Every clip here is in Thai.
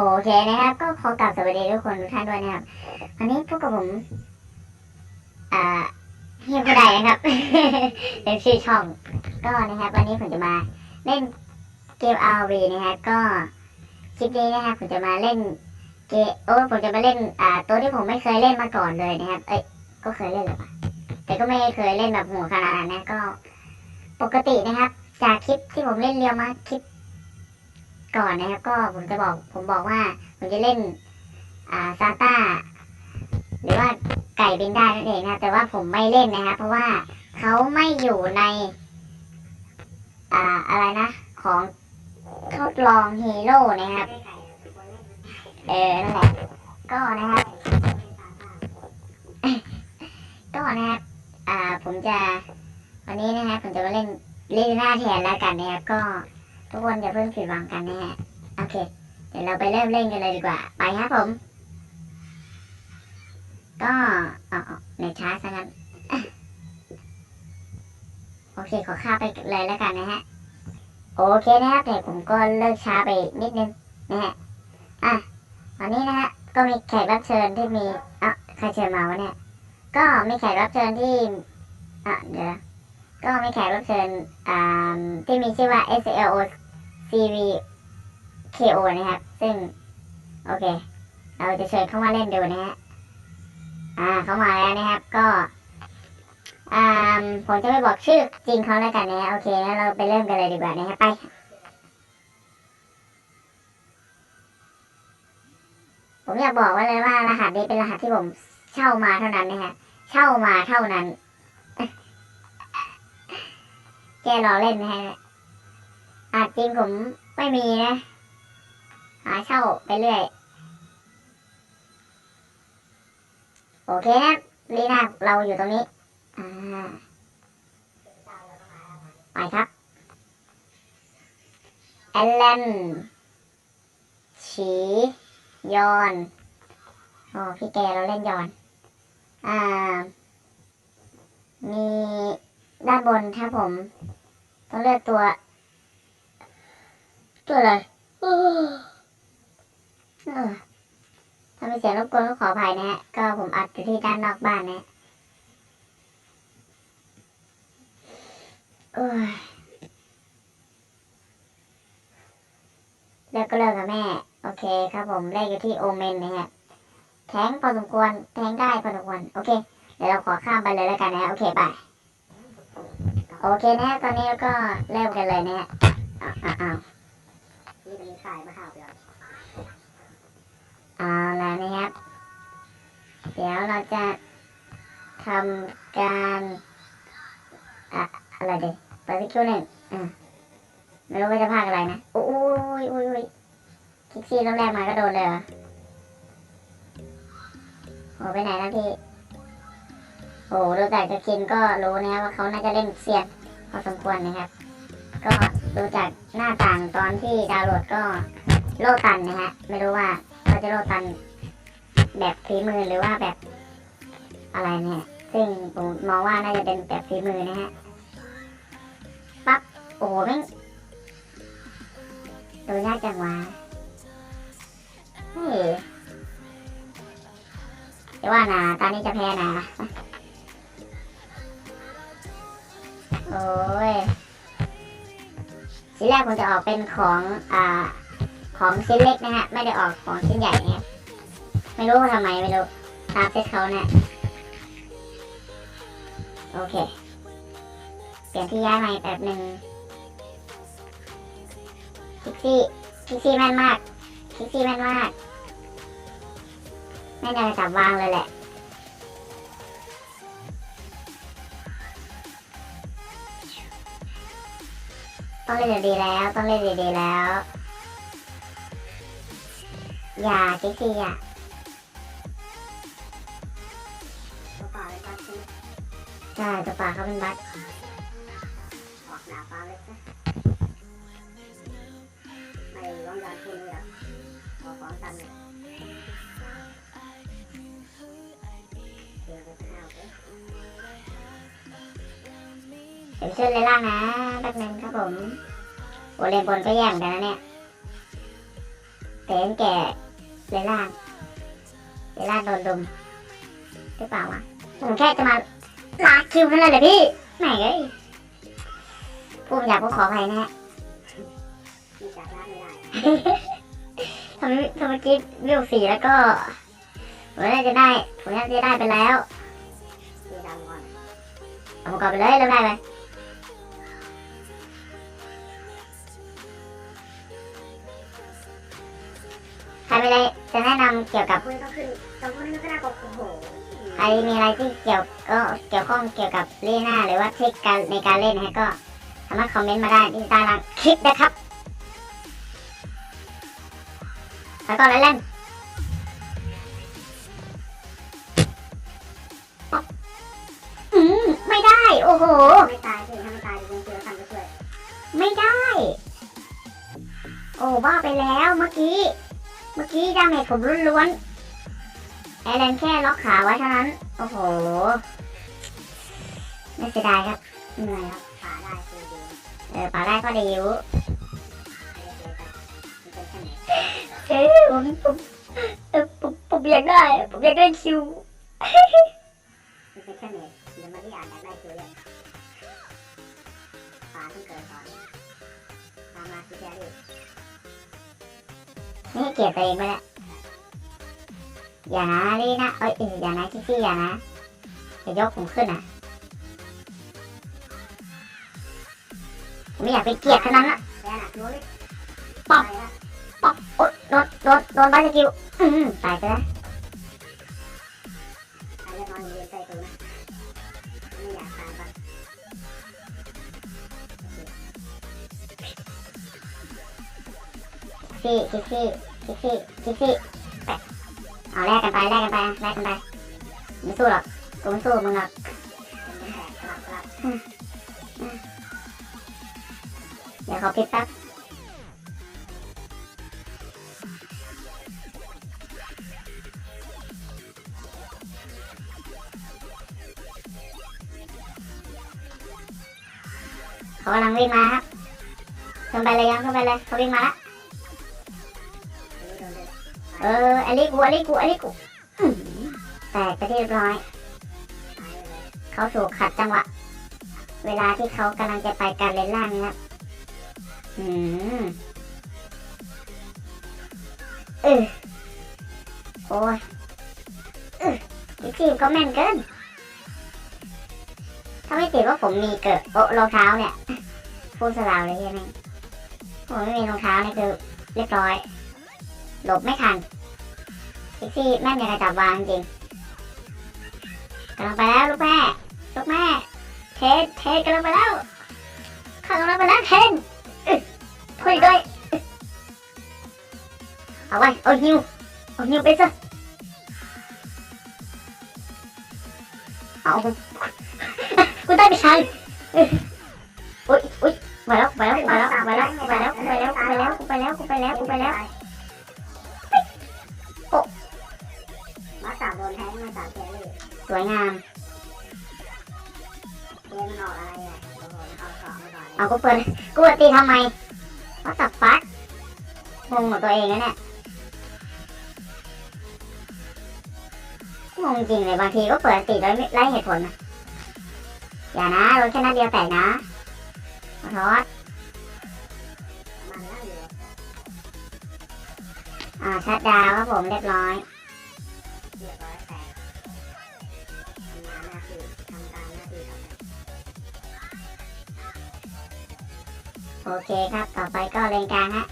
โอเคนะครับ ก็ขอกลับสวัสดีทุกคนทุกท่านด้วยนะครับ วันนี้พวกกับผม อ่าเฮียผู้ใดนะครับเป็นชื่อช่อง ก็นะครับ วันนี้ผมจะมาเล่นเกม RV นะครับก็คลิปนี้นะครับผมจะมาเล่นเกมโอ้ผมจะมาเล่น อ่า ตัวที่ผมไม่เคยเล่นมาก่อนเลยนะครับ เอ้ยก็เคยเล่นหรือเปล่าแต่ก็ไม่เคยเล่นแบบหัวขนาดนั้นนะก็ ปกตินะครับ จากคลิปที่ผมเล่นเรียวมาคลิป ก่อนนะครับ ก็ผมจะบอกผมบอกว่าผมจะเล่นอ่าซาต้าหรือว่าไก่บินได้นั่นเองนะแต่ว่าผมไม่เล่นนะครับ เพราะว่าเขาไม่อยู่ในอ่าอะไรนะของทดลองฮีโร่นะครับ เออนั่นแหละก็นะครับ ก็นะครับอ่าผมจะวันนี้นะครับผมจะมาเล่นลีน่าแทนแล้วกันนะครับก็ ทุกคนอย่าเพิ่งผิดหวังกันนะฮะโอเค เดี๋ยวเราไปเริ่มเล่นกันเลยดีกว่า ไปครับผม ก็เออในช้าซะงั้นโอเคขอข้าไปเลยแล้วกันนะฮะ โอเคนะครับแต่ผมก็เลิกช้าไปนิดนึงนะฮะอะวันนี้นะฮะก็มีแขกรับเชิญที่มีอะใครเชิญมาวะเนี่ย ก็มีแขกรับเชิญที่อะเดี๋ยวก็มีแขกรับเชิญอ่าที่มีชื่อว่า S C V K O นะครับ ซึ่ง โอเค เราจะเชิญเข้ามาเล่นดูนะฮะ อ่า เข้ามาแล้วนะครับ ก็ อ่า ผมจะไม่บอกชื่อจริงเขาแล้วกันนะฮะโอเคงั้นเราไปเริ่มกันเลยดีกว่านะฮะไปผมอยากบอกไว้เลยว่ารหัสนี้เป็นรหัสที่ผมเช่ามาเท่านั้นนะฮะ เช่ามาเท่านั้น แกรอเล่นนะฮะ อาจจริงผมไม่มีนะ หาเช่าไปเรื่อย โอเคนะลีน่าเราอยู่ตรงนี้ อ่า ไปครับแอลเลนฉียอนโอ้พี่แกเราเล่นยอน อ่า มีด้านบนครับผม ต้องเลือกตัว ตัวอะไรเออเออถ้ามีเสียงรบกวนก็ขออภัยนะฮะ ก็ผมอัดอยู่ที่ด้านนอกบ้านนะโอ้ยเลิกก็เลิกกับแม่ โอเคครับผมเลขอยู่ที่โอเมนนะฮะ แทงพอสมควร แทงได้พอสมควร โอเค เดี๋ยวเราขอข้ามไปเลยแล้วกันนะฮะโอเคไปโอเคนะตอนนี้ก็เริ่มกันเลยนะฮะอ้าว อ้าวอ้าวนี่เป็นขายมะขาเดี๋ยวเอาแล้วนะครับ เดี๋ยวเราจะทำการอะอะไรดีไปที่คิวหนึ่งอะไม่รู้ว่าจะพากอะไรนะโอ้ยโอ้ยโอ้ยคลิกซี่รอบแรกมาก็โดนเลยเหรอโอ้ไปไหนนะพี่โอ้ดูจากจะกินก็รู้นะครับว่าเขาน่าจะเล่นเซียนพอสมควรนะครับ ก็ ดูจากหน้าต่างตอนที่ดาวน์โหลดก็โลตันนะฮะ ไม่รู้ว่าเขาจะโลตันแบบฝีมือหรือว่าแบบอะไรเนี่ย ซึ่งผมมองว่าน่าจะเป็นแบบฝีมือนะฮะ ปั๊บ โอ้โหแม่งดูยากจังวะเฮ้ยเดี๋ยวว่านะตอนนี้จะแพ้นะ โอ้ย ชิ้นแรกผมจะออกเป็นของอ่าของชิ้นเล็กนะฮะไม่ได้ออกของชิ้นใหญ่นะครับไม่รู้ว่าทำไมไม่รู้ตามเซตเขานะโอเค เปลี่ยนที่ย้ายใหม่แบบหนึ่งคิกซี่คิกซี่แม่นมากคิกซี่แม่นมากไม่น่าจะจับวางเลยแหละ ต้องเล่นดีๆแล้วต้องเล่นดีๆแล้ว อย่าคิกซี่อะใช่ตัวป่าเขาเป็นบัตออกหนาฟ้าเลยจ้ะไม่ร้องดังคุณเลยอะขอของตันเลย เดี๋ยวช่วยเลยล่างนะแป๊บนึงครับผมโอเลนบนก็แย่เหมือนกันนะเนี่ยแต่เห็นแก่เลยล่างเลยล่างโดนดุมหรือเปล่าวะผมแค่จะมาลากคิวนั่นแหละพี่แหม่เอ้ยพูดอยากพูดขออภัยนะฮะทำทำเมื่อกี้วิวสี่แล้วก็ผมน่าจะได้ผมน่าจะได้ไปแล้วมีดำก่อนเอาประกอบไปเลยเริ่มได้เลย ใครมีอะไรจะแนะนำเกี่ยวกับคุณต้องขึ้นตรงนี้มันก็น่าปกโอ้โหใครมีอะไรที่เกี่ยวก็เกี่ยวข้องเกี่ยวกับเล่นหน้าหรือว่าเทคการในการเล่นนะฮะก็สามารถคอมเมนต์มาได้ที่ใต้ล่างคลิปนะครับแล้วก็เล่นๆป๊อกอืมไม่ได้ โอ้โห ไม่ตายสิถ้าไม่ตายจะยังเจอกันก็ช่วย ไม่ได้ โอ้บ้าไปแล้วเมื่อกี้เมื่อกี้ดาเมจผมล้วนๆแอร์แลนแค่ล็อกขาไว้เท่านั้น โอ้โห ไม่เสียดายครับเหนื่อยครับขาได้คือดีเออป่าได้ก็ดีอยู่เป็นแค่ไหนเออผมผมเออผมผมอยากได้ ผมอยากได้คิวมันเป็นแค่ไหนเดี๋ยวมาที่อ่านได้คือเลยฟ้าต้องเกิดก่อนตามมาคือแค่นี้ นี่เกลียดตัวเองไปแล้วอย่านะลี่นะเอ้ยเอออย่านะคิซี่อย่านะอย่ายกผมขึ้นอะผมไม่อยากไปเกลียดขนาดนั้นอะแค่หนักรู้เลยป๊อกป๊อกโอ๊ยโดนโดนโดนใบสกิลอืมตายไปแล้ว ซี่คิซี่คิซี่คิซี่ไปเอาแลกกันไปแลกกันไปแลกกันไปไม่สู้หรอกกูไม่สู้มึงหรอกเดี๋ยวเขาปิดแป๊บเขากำลังวิ่งมาครับขึ้นไปเลยยังขึ้นไปเลยเขาวิ่งมาและนี่โดนเลย เอออลิกูอลิกูอลิกูอื้อหือแตกไปที่เรียบร้อย เขาถูกขัดจังหวะ เวลาที่เขากำลังจะไปการเล่นล่างนี่ครับอืมเออโอ้ยเอออีกทีมก็แม่นเกิน ถ้าไม่ติดว่าผมมีเกิดโอะรองเท้าเนี่ยพูดสลาวเลยใช่ไหมผมไม่มีรองเท้าเนี่ยคือเรียบร้อย หลบไม่ทัน อีกทีแม่นอย่างกระจับวางจริงกำลังไปแล้วลูกแม่ลูกแม่ เทนเทนกำลังไปแล้วข้ากำลังไปแล้วเทนคุยด้วยเอาไว้เอาฮิวเอาฮิวไปซะเอากูได้ไปใช้อึ๊ะอุ้ยอุ้ยมาแล้วมาแล้วมาแล้วมาแล้วมาแล้วมาแล้วมาแล้วกูไปแล้วกูไปแล้วกูไปแล้ว สามแกเลยสวยงามเกมมันออกอะไรอะโอ้โหเอาสองมาก่อนเอากูเปิดกูเปิดตีทำไมว่าตับฟักงงกับตัวเองนะเนี่ยงงจริงเลยบางทีก็เปิดตีโดยไม่ไร้เหตุผลนะอย่านะโดนแค่นัดเดียวแตกนะขอโทษมันแล้วอยู่อ่าชัดดาวครับผมเรียบร้อย โอเคครับ ต่อไปก็เลนกลางฮะ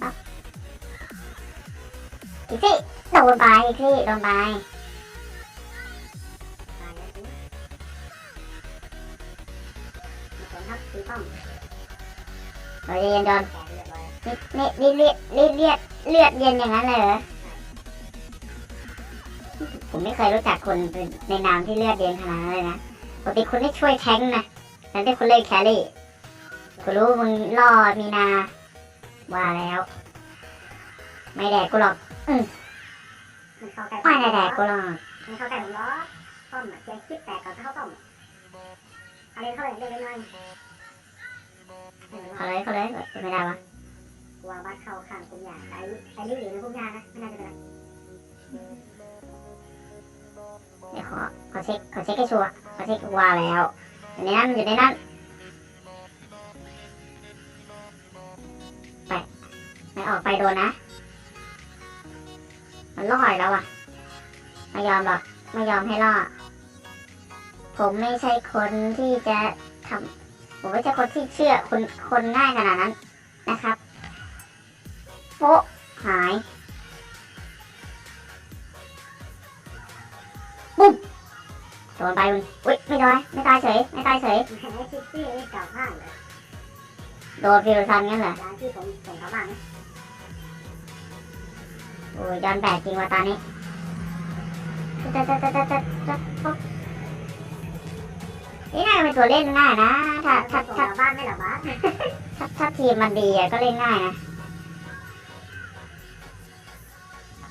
ปั๊บอีกทีโดนไปอีกทีโดนไปตายแล้วสิมาสนครับตีป้อมเราจะเย็นโดนแกเรียบร้อยนี่นี่เลือดเลือดเลือดเลือดเย็นอย่างนั้นเลยเหรอผมไม่เคยรู้จักคนในนามที่เลือดเย็นขนาดนั้นเลยนะปกติคุณได้ช่วยแทงค์นะแต่ที่คุณเล่นแครี่ กูรู้มึงล่อมีนา ว่าแล้ว ไม่แดกกูหรอกมันเข้าใกล้ไม่ได้แดกกูหรอกมันเข้าใกล้ผมล้อป้อมอะแกคิดแตกก่อนเข้าป้อมอะไรเข้าเลยเล่นเลยเขาเลยเขาเลยไม่ได้วะวางบัตรเข้าข้างคุมยาไอ้ไอ้ลิ้วหรือในคุมยานะไม่น่าจะเป็นไรเดี๋ยวขอขอเช็คขอเช็คให้ชัวร์ขอเช็คว่าแล้วอยู่ในนั้นอยู่ในนั้น ออกไปโดนนะ มันล่อยแล้วอะ ไม่ยอมหรอก ไม่ยอมให้ล่อ ผมไม่ใช่คนที่จะทำผมไม่ใช่คนที่เชื่อคนคนง่ายขนาดนั้นนะครับโป๊ะหาย ปุ๊บโดนไปมึงอุ้ยไม่ตายไม่ตายเฉย ไม่ตายเฉยแหมชิปปี้นี่กลับบ้านเลยโดนฟิวซันงั้นเหรอ โอ้ยย้อนแบกจริงว่ะตอนนี้จะจะจะจะจะปุ๊บนี่น่าจะเป็นตัวเล่นง่ายนะ ถ้าถ้าถ้าบ้านไม่หรอบ้านถ้าถ้าทีมมันดีอะก็เล่นง่ายนะ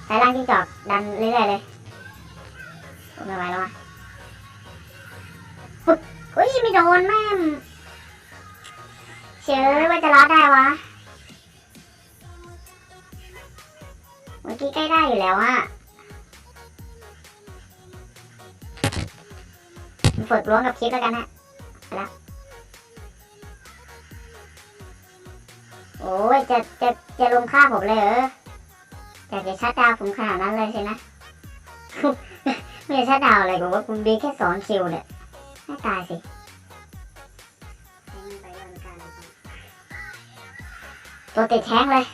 สายล่างที่จอกดันเรื่อยๆเลยโอ้ไม่ไหวแล้วอะปุ๊บอุ้ยไม่โดนแม่เชื่อว่าจะรอดได้วะ เมื่อกี้ใกล้ได้อยู่แล้วอะฝึกล้วงกับคลิปแล้วกันนะไปละโอ้ยจะจะจะลงฆ่าผมเลยเหรออยากจะชัดดาวน์ผมขนาดนั้นเลยใช่ไหมไม่ได้ชัดดาวน์อะไรผมว่าคุณบีแค่สอนคิวเนี่ยไม่ตายสิให้เงินไปวันการนะครับตัวติดแท้งเลย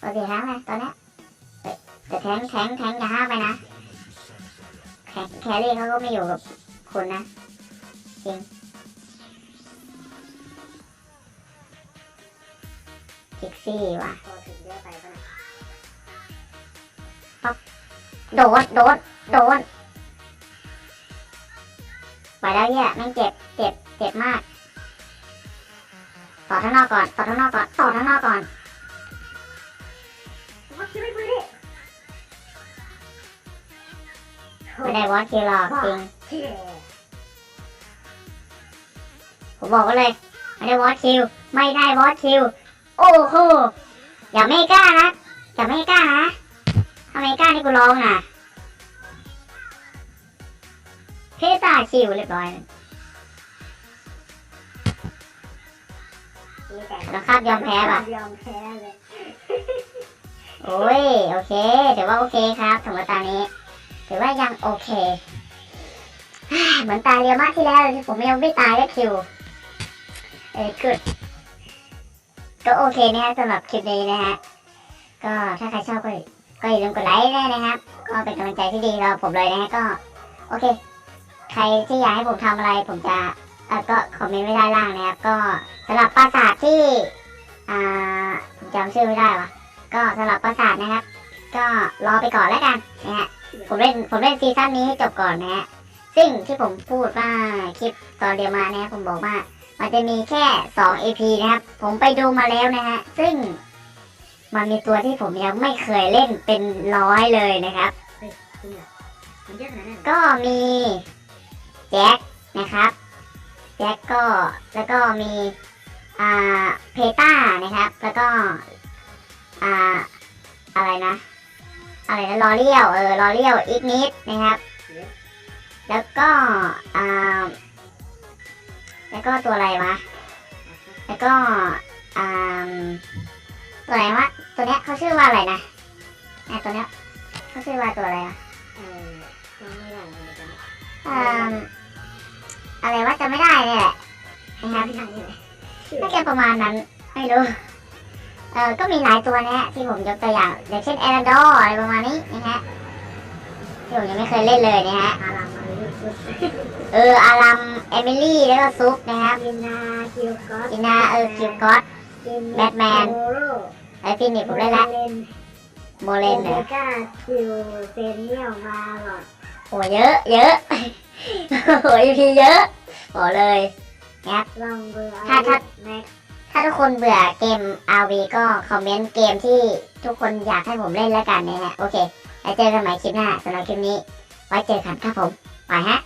ตัวติดแท้งเลยตอนเนี้ยเฮ้ย แต่แทงแทงแทงอย่าห้ามไปนะแคแครี่เขาก็ไม่อยู่กับคุณนะ จริงพิกซี่ว่ะพอถึงเยอปโดนโดนโดนไปแล้วเนี่ยแม่งเจ็บเจ็บเจ็บมาก ต่อข้างนอกก่อน ต่อข้างนอกก่อน ต่อข้างนอกก่อน ไม่ได้วอตคิวหรอกจริงเที่ยผมบอกไว้เลย ไม่ได้วอตคิว ไม่ได้วอตคิว โอ้โห อย่าไม่กล้านะ อย่าไม่กล้านะถ้าไม่กล้านี่กูร้องนะเพตาคิวเรียบร้อยมีแต่แล้วคาดยอมแพ้ป่ะ ยอมแพ้เลย โอ้ย โอเค ถือว่าโอเคครับสำหรับตานี้ ถือว่ายังโอเค เหมือนตาเรียวมากที่แล้วที่ผมยังไม่ตายได้คิว เออคือก็โอเคนะฮะสำหรับคลิปนี้นะฮะ ก็ถ้าใครชอบก็ก็อย่าลืมกดไลค์ด้วยนะครับ ก็เป็นกำลังใจที่ดีเราผมเลยนะฮะก็ โอเค ใครที่อยากให้ผมทำอะไรผมจะเออก็คอมเมนต์ไว้ด้านล่างนะครับ ก็สำหรับปราสาทที่อ่าผมจำชื่อไม่ได้วะก็สำหรับปราสาทนะครับ ก็รอไปก่อนแล้วกันนะฮะ ผมเล่นผมเล่นซีซั่นนี้ให้จบก่อนนะฮะซึ่งที่ผมพูดว่าคลิปตอนเดียวมาเนี่ยผมบอกว่า มันจะมีแค่2 AP นะครับ ผมไปดูมาแล้วนะฮะซึ่งมันมีตัวที่ผมยังไม่เคยเล่นเป็นร้อยเลยนะครับ ก็มีแจ็คนะครับแจ็คก็แล้วก็มีอ่าเพต้านะครับ แล้วก็อ่าอะไรนะ อะไรนะลอเลียวเออลอเลียวอีกนิดนะครับ แล้วก็อ่าแล้วก็ตัวอะไรวะ แล้วก็อ่าตัวไหนวะตัวเนี้ยเขาชื่อว่าอะไรนะไอตัวเนี้ยเขาชื่อว่าตัวอะไรอะเออจำไม่ได้เหมือนกันอ่าอะไรว่าจะไม่ได้เนี่ยแหละนะครับไม่ได้เลยชื่อน่าจะประมาณนั้นไม่รู้ เออก็มีหลายตัวนะฮะที่ผมยกตัวอย่างอย่างเช่นแอร์ดออะไรประมาณนี้นะฮะที่ผมยังไม่เคยเล่นเลยนะฮะอารัมมาเลยชุดเอออารัมเอมิลี่แล้วก็ซุปนะครับกินนาคิวก็อตจินาเออคิวก็อตกินแบทแมนโมโร่ไอฟินิกผมเล่นละเลนโมเลนโอเนี่ยเมก้าคิวเซเนียลมาหลอดโอ้เยอะเยอะโอ้ยพีเยอะบอกเลยลองเบอร์ถ้าถ้าแม็ก ถ้าทุกคนเบื่อเกม RV ก็คอมเมนต์เกมที่ทุกคนอยากให้ผมเล่นแล้วกันนะฮะ โอเค แล้วเจอกันใหม่คลิปหน้าสำหรับคลิปนี้ ไว้เจอกันครับผม ไปฮะ